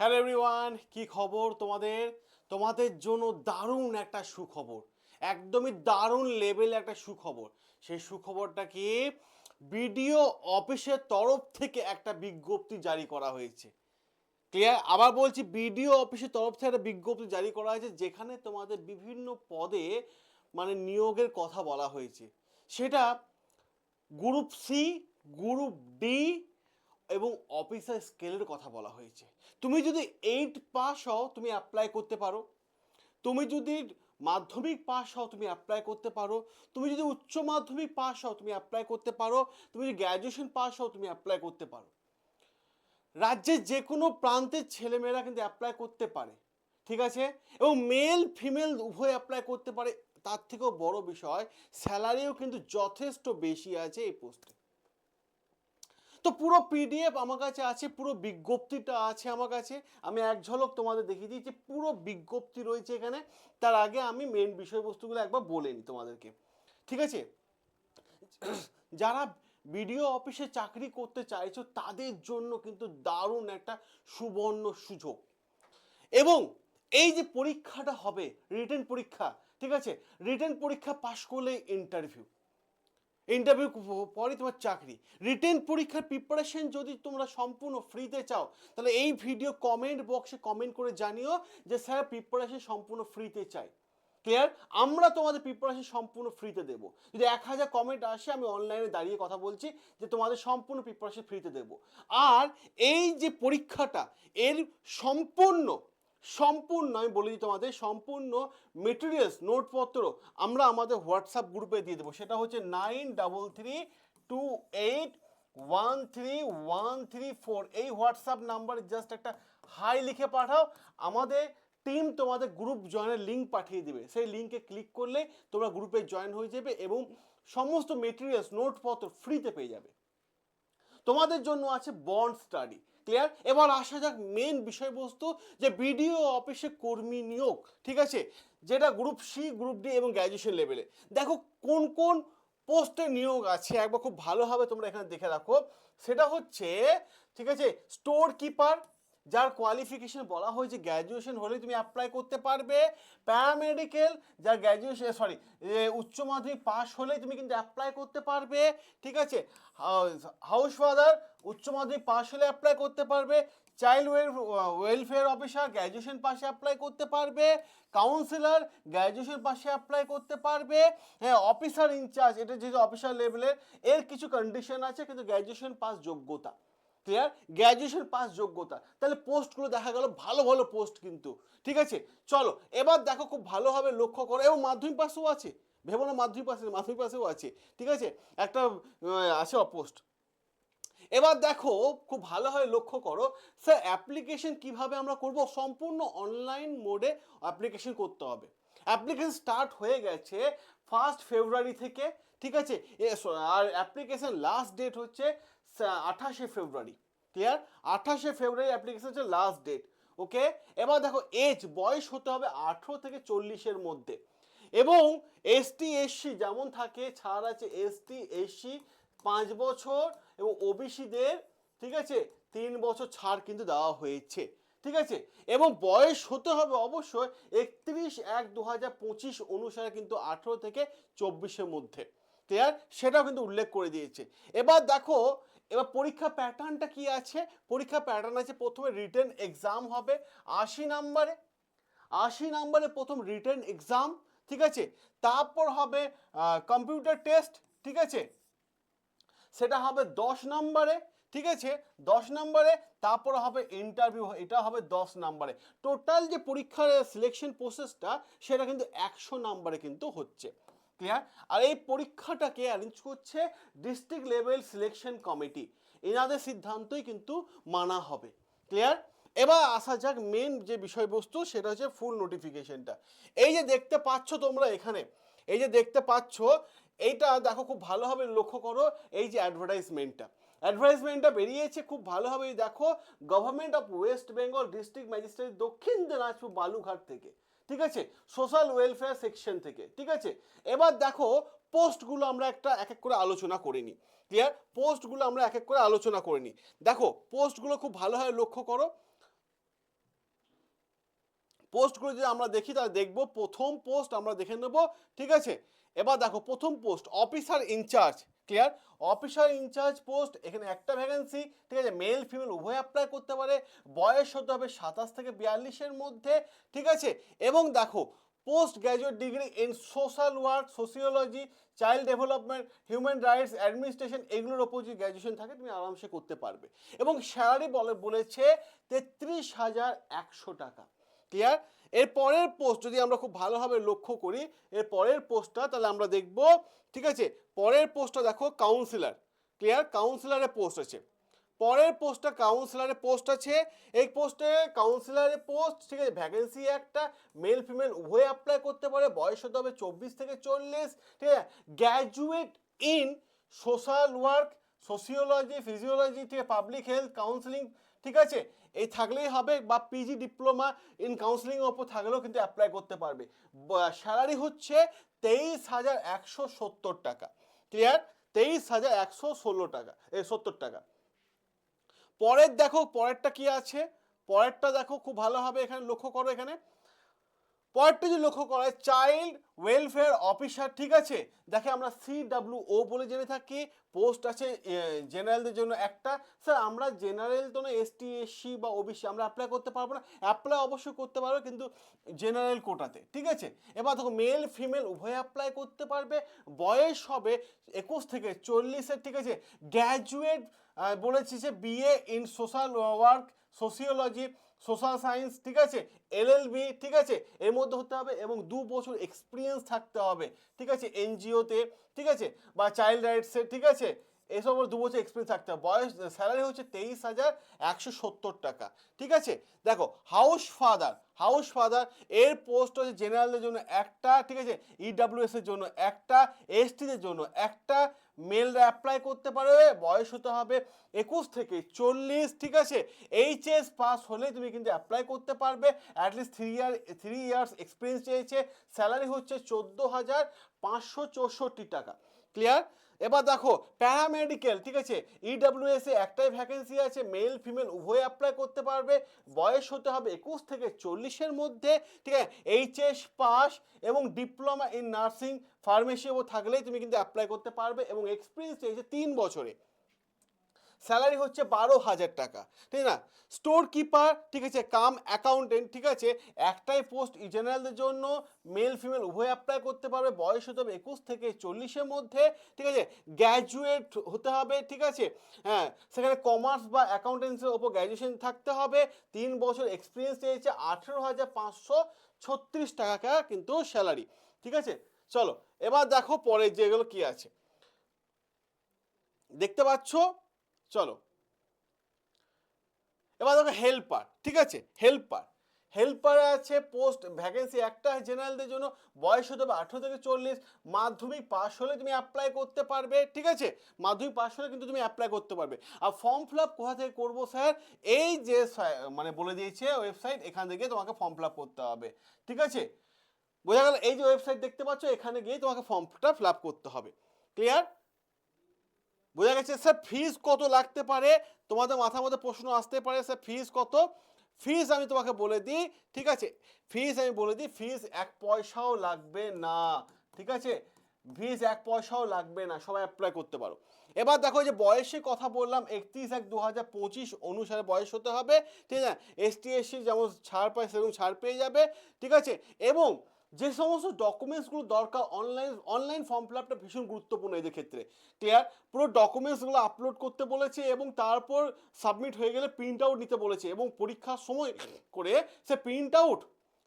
Hello everyone কি খবর তোমাদের? তোমাদের জন্য দারুণ একটা সুখবর, একদমই দারুণ লেভেলে একটা সুখবর। সেই সুখবরটা কি? বিডিও অফিসের তরফ থেকে একটা বিজ্ঞপ্তি জারি করা হয়েছে। ক্লিয়ার আবার বলছি বিডিও অফিসের তরফ থেকে একটা বিজ্ঞপ্তি জারি করা হয়েছে, যেখানে তোমাদের বিভিন্ন পদে মানে নিয়োগের কথা বলা হয়েছে। সেটা গ্রুপ সি গ্রুপ ডি এবং অফিসার স্কেলের কথা বলা হয়েছে। তুমি যদি এইট পাস হও, তুমি অ্যাপ্লাই করতে পারো। তুমি যদি মাধ্যমিক পাস হও, তুমি অ্যাপ্লাই করতে পারো। তুমি যদি উচ্চ মাধ্যমিক পাস হও, তুমি অ্যাপ্লাই করতে পারো। তুমি যদি গ্র্যাজুয়েশন পাস হও, তুমি অ্যাপ্লাই করতে পারো। রাজ্যের যে কোনো প্রান্তের ছেলেমেয়েরা কিন্তু অ্যাপ্লাই করতে পারে, ঠিক আছে? এবং মেল ফিমেল উভয় অ্যাপ্লাই করতে পারে। তার থেকেও বড় বিষয় স্যালারিও কিন্তু যথেষ্ট বেশি আছে এই পোস্টে তো পুরো পিডিএফ আমার কাছে আছে, পুরো বিজ্ঞপ্তিটা আছে আমার কাছে। আমি এক ঝলক তোমাদের দেখিয়ে দিই যে পুরো বিজ্ঞপ্তি রয়েছে এখানে। তার আগে আমি মেন বিষয়বস্তুগুলো একবার বলে নিই তোমাদেরকে। ঠিক আছে? যারা বিডিও অফিসে চাকরি করতে চাইছো, তাদের জন্য কিন্তু দারুণ একটা সুবর্ণ সুযোগ। এবং এই যে পরীক্ষাটা হবে রিটেন পরীক্ষা, ঠিক আছে? রিটেন পরীক্ষা পাশ করলে ইন্টারভিউ ইন্টারভিউ পরে তোমার চাকরি। রিটেন পরীক্ষার প্রিপারেশন যদি তোমরা সম্পূর্ণ ফ্রিতে চাও, তাহলে এই ভিডিও কমেন্ট বক্সে কমেন্ট করে জানিও যে, স্যার প্রিপারেশন সম্পূর্ণ ফ্রিতে চাই। ক্লিয়ার আমরা তোমাদের প্রিপারেশন সম্পূর্ণ ফ্রিতে দেবো। যদি এক হাজার কমেন্ট আসে, আমি অনলাইনে দাঁড়িয়ে কথা বলছি যে, তোমাদের সম্পূর্ণ প্রিপারেশন ফ্রিতে দেবো। আর এই যে পরীক্ষাটা, এর সম্পূর্ণ সম্পূর্ণ, আমি বলে দিই তোমাদের, সম্পূর্ণ মেটেরিয়ালস নোটপত্র আমরা আমাদের হোয়াটসঅ্যাপ গ্রুপে দিয়ে দেবো। সেটা হচ্ছে nine double three two eight one three one three four এই হোয়াটসঅ্যাপ নাম্বারে জাস্ট একটা হাই লিখে পাঠাও। আমাদের টিম তোমাদের গ্রুপ জয়েনের লিঙ্ক পাঠিয়ে দিবে। সেই লিঙ্কে ক্লিক করলে তোমরা গ্রুপে জয়েন হয়ে যাবে এবং সমস্ত মেটেরিয়ালস নোটপত্র ফ্রিতে পেয়ে যাবে। তোমাদের জন্য আছে বন্ড স্টাডি ক্লিয়ার এবার আসা যাক মেন বিষয়বস্তু যে বিডিও অফিসে কর্মী নিয়োগ, ঠিক আছে? যেটা গ্রুপ সি গ্রুপ ডি এবং গ্র্যাজুয়েশন লেভেলে দেখো কোন কোন পোস্টে নিয়োগ আছে, একবার খুব ভালোভাবে তোমরা এখানে দেখে রাখো। সেটা হচ্ছে, ঠিক আছে স্টোর কিপার যার কোয়ালিফিকেশন বলা হয়েছে গ্র্যাজুয়েশন হলে তুমি অ্যাপ্লাই করতে পারবে। প্যারামেডিক্যাল যার গ্র্যাজুয়েশন সরি উচ্চ মাধ্যমিক পাশ হলে তুমি কিন্তু অ্যাপ্লাই করতে পারবে, ঠিক আছে? হাউস ফাদার উচ্চ মাধ্যমিক পাশ হলে অ্যাপ্লাই করতে পারবে। চাইল্ড ওয়েলফেয়ার অফিসার গ্র্যাজুয়েশন পাশে অ্যাপ্লাই করতে পারবে। কাউন্সিলর গ্র্যাজুয়েশন পাশে অ্যাপ্লাই করতে পারবে। হ্যাঁ অফিসার ইনচার্জ এটা যেহেতু অফিসার লেভেলের এর কিছু কন্ডিশন আছে, কিন্তু গ্র্যাজুয়েশন পাস যোগ্যতা। ক্লিয়ার গ্র্যাজুয়েশন পাস যোগ্যতা। তাহলে পোস্টগুলো দেখা গেল, ভালো ভালো পোস্ট কিন্তু। ঠিক আছে? চলো, এবার দেখো খুব ভালোভাবে লক্ষ্য করো। এবং মাধ্যমিক পাশেও আছে। ভেবো না, মাধ্যমিক পাশে মাধ্যমিক পাশেও আছে। ঠিক আছে? একটা আছে পোস্ট এবার দেখো, খুব ভালোভাবে লক্ষ্য করো স্যার অ্যাপ্লিকেশন কীভাবে আমরা করব? সম্পূর্ণ অনলাইন মোডে অ্যাপ্লিকেশন করতে হবে। অ্যাপ্লিকেশন স্টার্ট হয়ে গেছে ফার্স্ট ফেব্রুয়ারি থেকে। ঠিক আছে? আর অ্যাপ্লিকেশন লাস্ট ডেট হচ্ছে আঠাশে ফেব্রুয়ারি। ক্লিয়ার আঠাশে ফেব্রুয়ারি অ্যাপ্লিকেশন হচ্ছে লাস্ট ডেট ওকে এবার দেখো এজ বয়স হতে হবে আঠেরো থেকে চল্লিশের মধ্যে। এবং এসটি এসসি যেমন থাকে, ছাড় আছে এসটি এসসি পাঁচ বছর এবং ওবিসিদের ঠিক আছে? তিন বছর ছাড় কিন্তু দেওয়া হয়েছে। ঠিক আছে? এবং বয়স হতে হবে অবশ্যই একত্রিশ এক দু হাজার পঁচিশ অনুসারে কিন্তু আঠেরো থেকে চব্বিশের মধ্যে। ক্লিয়ার সেটাও কিন্তু উল্লেখ করে দিয়েছে। এবার দেখো, এবার পরীক্ষা প্যাটার্নটা কি আছে? পরীক্ষা প্যাটার্ন আছে, প্রথমে রিটার্ন এক্সাম হবে, আশি নাম্বারে আশি নাম্বারে প্রথম রিটার্ন এক্সাম ঠিক আছে? তারপর হবে কম্পিউটার টেস্ট ঠিক আছে? সেটা হবে দশ নম্বরে ঠিক আছে? দশ নম্বরে তারপর হবে ইন্টারভিউ এটা হবে দশ নম্বরে টোটাল যে পরীক্ষার সিলেকশন প্রসেসটা সেটা কিন্তু একশো নম্বরে কিন্তু হচ্ছে। ক্লিয়ার আর এই পরীক্ষাটাকে অ্যারেঞ্জ করছে ডিস্ট্রিক্ট লেভেল সিলেকশন কমিটি এনাদের সিদ্ধান্তই কিন্তু মানা হবে। ক্লিয়ার এবার আসা যাক মেন যে বিষয়বস্তু, সেটা হচ্ছে ফুল নোটিফিকেশনটা এই যে দেখতে পাচ্ছ তোমরা এখানে, এই যে দেখতে পাচ্ছ, এইটা দেখো খুব ভালোভাবে লক্ষ্য করো, এই যে অ্যাডভার্টাইজমেন্টটা অ্যাডভার্টাইজমেন্টটা বেরিয়েছে খুব ভালোভাবে দেখো government of West Bengal district magistrate Dakshin Dinajpur Balurghat থেকে। ঠিক আছে? সোশ্যাল ওয়েলফেয়ার সেকশন থেকে, ঠিক আছে? এবার দেখো পোস্টগুলো আমরা একটা এক এক করে আলোচনা করে নিই। ক্লিয়ার পোস্টগুলো আমরা এক এক করে আলোচনা করে নিই। দেখো পোস্টগুলো খুব ভালোভাবে লক্ষ্য করো। পোস্টগুলো যদি আমরা দেখি, তাহলে দেখব প্রথম পোস্ট আমরা দেখে নেব, ঠিক আছে? এবার দেখো, প্রথম post officer in charge clear officer in charge post এখানে একটা ভ্যাকেন্সি ঠিক আছে মেল ফিমেল উভয় অ্যাপ্লাই করতে পারে। বয়স হতে হবে সাতাশ থেকে বিয়াল্লিশের মধ্যে, ঠিক আছে? এবং দেখো post graduate degree in social work sociology child development human rights administration এগুলোর ওপর যদি গ্র্যাজুয়েশন থাকে, তুমি আরামসে করতে পারবে। এবং স্যালারি বলে, বলেছে তেত্রিশ হাজার একশো টাকা। ক্লিয়ার এর পরের পোস্ট যদি আমরা খুব ভালোভাবে লক্ষ্য করি, এর পরের পোস্টটা তাহলে আমরা দেখব, ঠিক আছে? পরের পোস্টটা দেখো কাউন্সিলর ক্লিয়ার কাউন্সিলরের পোস্ট আছে। পরের পোস্টটা কাউন্সিলরের পোস্ট আছে। এই পোস্টে কাউন্সিলারের পোস্ট ঠিক আছে? ভ্যাকেন্সি একটা মেল ফিমেল উভয় অ্যাপ্লাই করতে পারে। বয়স হতে হবে চব্বিশ থেকে চল্লিশ, ঠিক আছে? Graduate in social work sociology physiology আছে? পাবলিক হেলথ কাউন্সিলিং ঠিক আছে? এই থাকলেই হবে বা পিজি ডিপ্লোমা ইন কাউন্সিলিং ওপর থাকলেও কিন্তু অ্যাপ্লাই করতে পারবে। স্যালারি হচ্ছে তেইশ হাজার একশো সত্তর টাকা। ক্লিয়ার তেইশ হাজার একশো ষোলো টাকা, এ, সত্তর টাকা। পরের দেখো, পরেরটা কি আছে? পরেরটা দেখো, খুব ভালো হবে এখানে, লক্ষ্য করো এখানে। পরেরটা যদি লক্ষ্য করা হয় চাইল্ড ওয়েলফেয়ার অফিসার ঠিক আছে? দেখে আমরা সি ডাব্লিউ ও বলে জেনে থাকি পোস্ট আছে জেনারেলদের জন্য একটা। স্যার আমরা জেনারেল তো না এসটি এসসি বা ওবিসি আমরা অ্যাপ্লাই করতে পারব না। অ্যাপ্লাই অবশ্যই করতে পারব, কিন্তু জেনারেল কোটাতে ঠিক আছে? এবার দেখো মেল ফিমেল উভয় অ্যাপ্লাই করতে পারবে। বয়স হবে একুশ থেকে চল্লিশের ঠিক আছে? গ্র্যাজুয়েট বলেছি যে BA in social work sociology social science, ঠিক আছে? এলএলবি ঠিক আছে? এর মধ্যে হতে হবে এবং দু বছর এক্সপিরিয়েন্স থাকতে হবে, ঠিক আছে? এনজিওতে, ঠিক আছে? বা চাইল্ড রাইটসে ঠিক আছে? এসব দু বছর এক্সপিরিয়েন্স থাকতে হবে। বয়স স্যালারি হচ্ছে তেইশ হাজার একশো সত্তর টাকা। ঠিক আছে? দেখো হাউস ফাদার হাউস ফাদার এর পোস্ট হচ্ছে জেনারেলদের জন্য একটা, ঠিক আছে? ইডাব্লিউএস এর জন্য একটা এসটিদের জন্য একটা। মেলরা অ্যাপ্লাই করতে পারবে, বয়স হতে হবে একুশ থেকে চল্লিশ, ঠিক আছে? এইচএস পাস হলে তুমি কিন্তু অ্যাপ্লাই করতে পারবে। At least three year three years experience চেয়েছে স্যালারি হচ্ছে চোদ্দ হাজার পাঁচশো চৌষট্টি টাকা। ক্লিয়ার এবার দেখো প্যারামেডিক্যাল ঠিক আছে? ইডাব্লিউএস এ একটাই ভ্যাকেন্সি আছে মেল ফিমেল উভয় অ্যাপ্লাই করতে পারবে। বয়স হতে হবে একুশ থেকে চল্লিশের মধ্যে, ঠিক আছে? এইচএস পাস এবং ডিপ্লোমা ইন নার্সিং ফার্মেসি ও থাকলেই তুমি কিন্তু অ্যাপ্লাই করতে পারবে এবং এক্সপিরিয়েন্স চেয়েছে তিন বছরে। স্যালারি হচ্ছে বারো হাজার টাকা, ঠিক না? স্টোর কিপার ঠিক আছে, কাম অ্যাকাউন্টেন্ট ঠিক আছে, একটাই পোস্ট জেনারেলদের জন্য মেল ফিমেল উভয় অ্যাপ্লাই করতে পারবে, বয়স হতে হবে একুশ থেকে চল্লিশের মধ্যে, ঠিক আছে? গ্র্যাজুয়েট হতে হবে, ঠিক আছে? হ্যাঁ সেখানে কমার্স বা অ্যাকাউন্টেন্সির ওপর গ্র্যাজুয়েশন থাকতে হবে, তিন বছর এক্সপিরিয়েন্স চেয়েছে আঠেরো হাজার পাঁচশো ছত্রিশ টাকা কিন্তু স্যালারি ঠিক আছে? চলো, এবার দেখো পরে যেগুলো কি আছে। দেখতে পাচ্ছ? চলো। এবার দেখো হেল্পার ঠিক আছে? হেল্পার হেল্পার আছে পোস্ট ভ্যাকেন্সি একটা জেনারেলদের জন্য বয়স হতে হবে আঠেরো থেকে চল্লিশ, মাধ্যমিক পাস হলে তুমি অ্যাপ্লাই করতে পারবে, ঠিক আছে? মাধ্যমিক পাস হলে কিন্তু তুমি অ্যাপ্লাই করতে পারবে। আর ফর্ম ফিল আপ কোথা থেকে করব স্যার এই যে মানে বলে দিয়েছে ওয়েবসাইট এখান থেকে তোমাকে ফর্ম ফিল আপ করতে হবে, ঠিক আছে? বোঝা গেল? এই যে ওয়েবসাইট দেখতে পাচ্ছ, এখানে গিয়ে তোমাকে ফর্মটা ফিল আপ করতে হবে। ক্লিয়ার বোঝা গেছে স্যার ফিজ কত লাগতে পারে? তোমাদের মাথার মধ্যে প্রশ্ন আসতে পারে স্যার ফিজ কত? ফিজ আমি তোমাকে বলে দিই, ঠিক আছে? ফিজ আমি বলে দিই ফিজ এক পয়সাও লাগবে না, ঠিক আছে? ফিস এক পয়সাও লাগবে না, সবাই অ্যাপ্লাই করতে পারো। এবার দেখো যে বয়সের কথা বললাম, একত্রিশ এক দু হাজার পঁচিশ অনুসারে বয়স হতে হবে, ঠিক আছে? এসটি এসসি যেমন ছাড় পায়, সেরকম ছাড় পেয়ে যাবে, ঠিক আছে? এবং যে সমস্ত ডকুমেন্টসগুলো দরকার অনলাইন অনলাইন ফর্ম ফিল আপটা ভীষণ গুরুত্বপূর্ণ এদের ক্ষেত্রে। ক্লিয়ার পুরো ডকুমেন্টসগুলো আপলোড করতে বলেছে এবং তারপর সাবমিট হয়ে গেলে প্রিন্ট আউট নিতে বলেছে এবং পরীক্ষার সময় করে সে প্রিন্ট আউট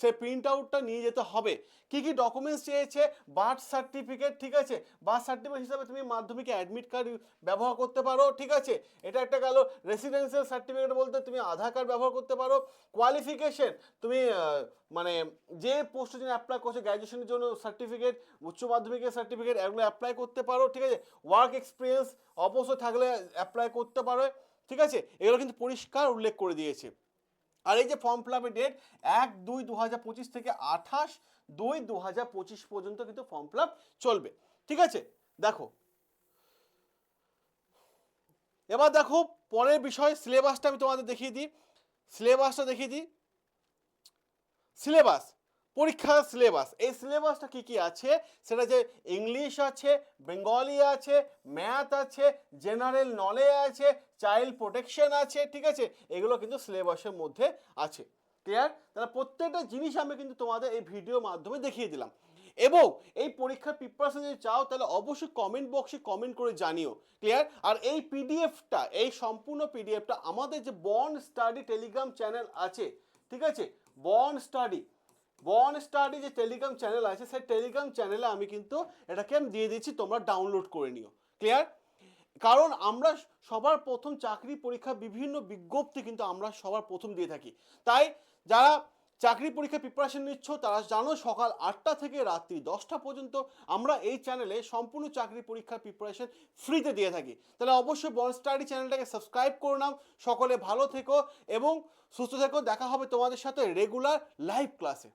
সে প্রিন্ট আউটটা নিয়ে যেতে হবে। কি কি ডকুমেন্টস চেয়েছে? বার্থ সার্টিফিকেট ঠিক আছে? বার্থ সার্টিফিকেট হিসাবে তুমি মাধ্যমিকে অ্যাডমিট কার্ড ব্যবহার করতে পারো, ঠিক আছে? এটা একটা গেল রেসিডেন্সিয়াল সার্টিফিকেট বলতে তুমি আধার কার্ড ব্যবহার করতে পারো। কোয়ালিফিকেশন তুমি মানে যে পোস্টের জন্য অ্যাপ্লাই করছ গ্র্যাজুয়েশনের জন্য সার্টিফিকেট উচ্চ মাধ্যমিকের সার্টিফিকেট এগুলো অ্যাপ্লাই করতে পারো, ঠিক আছে? ওয়ার্ক এক্সপিরিয়েন্স অবশ্যই থাকলে অ্যাপ্লাই করতে পারো, ঠিক আছে? এগুলো কিন্তু পরিষ্কার উল্লেখ করে দিয়েছে। আর এই যে ফর্ম ফিল আপের ডেট এক, দুই দু হাজার পঁচিশ থেকে আঠাশ, দুই দু হাজার পঁচিশ পর্যন্ত কিন্তু ফর্ম ফিল আপ চলবে। ঠিক আছে? দেখো। এবার দেখো, পরের বিষয় সিলেবাসটা আমি তোমাদের দেখিয়ে দিই। সিলেবাসটা দেখিয়ে দিই। সিলেবাস পরীক্ষার সিলেবাস এই সিলেবাসটা কী কী আছে? সেটা যে ইংলিশ আছে বেঙ্গলি আছে ম্যাথ আছে জেনারেল নলেজ আছে চাইল্ড প্রোটেকশন আছে, ঠিক আছে? এগুলো কিন্তু সিলেবাসের মধ্যে আছে। ক্লিয়ার তাহলে প্রত্যেকটা জিনিস আমি কিন্তু তোমাদের এই ভিডিওর মাধ্যমে দেখিয়ে দিলাম। এবং এই পরীক্ষার প্রিপারেশন যদি চাও, তাহলে অবশ্যই কমেন্ট বক্সে কমেন্ট করে জানিও। ক্লিয়ার আর এই পিডিএফটা এই সম্পূর্ণ পিডিএফটা আমাদের যে বন স্টাডি টেলিগ্রাম চ্যানেল আছে, ঠিক আছে? বন স্টাডি বন স্টাডি যে টেলিগ্রাম চ্যানেল আছে, সেই টেলিগ্রাম চ্যানেলে আমি কিন্তু এটাকে আমি দিয়ে দিচ্ছি, তোমরা ডাউনলোড করে নিও। ক্লিয়ার কারণ আমরা সবার প্রথম চাকরি পরীক্ষা, বিভিন্ন বিজ্ঞপ্তি কিন্তু আমরা সবার প্রথম দিয়ে থাকি। তাই যারা চাকরি পরীক্ষা প্রিপারেশন নিচ্ছ, তারা জানো সকাল আটটা থেকে রাত্রি দশটা পর্যন্ত আমরা এই চ্যানেলে সম্পূর্ণ চাকরি পরীক্ষার প্রিপারেশন ফ্রিতে দিয়ে থাকি। তাহলে অবশ্যই বন স্টাডি চ্যানেলটাকে সাবস্ক্রাইব করে নাও। সকলে ভালো থেকো এবং সুস্থ থেকো। দেখা হবে তোমাদের সাথে রেগুলার লাইভ ক্লাসে